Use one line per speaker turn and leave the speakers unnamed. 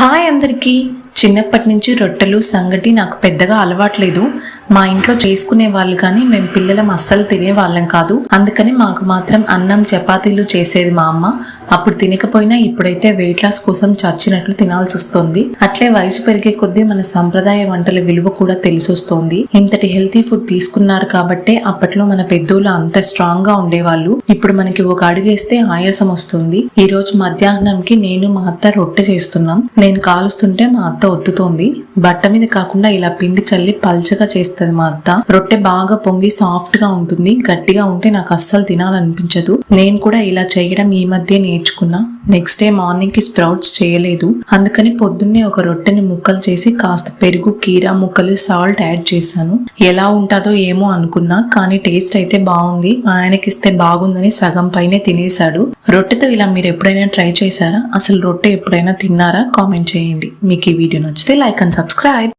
Hi అందరికీ. చిన్నప్పటి నుంచి రొట్టెలు సంగటి నాకు పెద్దగా అలవాట్లేదు. మా ఇంట్లో చేసుకునే వాళ్ళు కానీ మేము పిల్లలం అస్సలు తినే వాళ్ళం కాదు. అందుకని మాకు మాత్రం అన్నం చపాతీలు చేసేది మా అమ్మ. అప్పుడు తినకపోయినా ఇప్పుడైతే వెయిట్ లాస్ కోసం చచ్చినట్లు తినాల్సి వస్తుంది. అట్లే వయసు పెరిగే కొద్దీ మన సంప్రదాయ వంటల విలువ కూడా తెలిసొస్తోంది ఇంతటి హెల్తీ ఫుడ్ తీసుకున్నారు కాబట్టే అప్పట్లో మన పెద్దోళ్ళు అంత స్ట్రాంగ్గా ఉండేవాళ్ళు. ఇప్పుడు మనకి ఒక అడుగేస్తే ఆయాసం వస్తుంది. ఈ రోజు మధ్యాహ్నంకి నేను మా అత్త రొట్టె చేస్తున్నాం. నేను కాలుస్తుంటే మా అత్త ఒత్తుతోంది. బట్ట మీద కాకుండా ఇలా పిండి చల్లి పల్చగా చేస్తుంది మా అత్త. రొట్టె బాగా పొంగి సాఫ్ట్గా ఉంటుంది. గట్టిగా ఉంటే నాకు అస్సలు తినాలనిపించదు. నేను కూడా ఇలా చేయడం ఈ మధ్య నేర్చుకున్నా. నెక్స్ట్ డే మార్నింగ్కి స్ప్రౌట్స్ చేయలేదు. అందుకని పొద్దున్నే ఒక రొట్టెని ముక్కలు చేసి కాస్త పెరుగు కీరా ముక్కలు సాల్ట్ యాడ్ చేశాను. ఎలా ఉంటుందో ఏమో అనుకున్నా కానీ టేస్ట్ అయితే బాగుంది. ఆయనకిస్తే ఆయనకి ఇస్తే బాగుందని సగం పైనే తినేశాడు. రొట్టెతో ఇలా మీరు ఎప్పుడైనా ట్రై చేశారా? అసలు రొట్టె ఎప్పుడైనా తిన్నారా? కామెంట్ చేయండి. మీకు ఈ వీడియో నచ్చితే లైక్ అండ్ సబ్స్క్రైబ్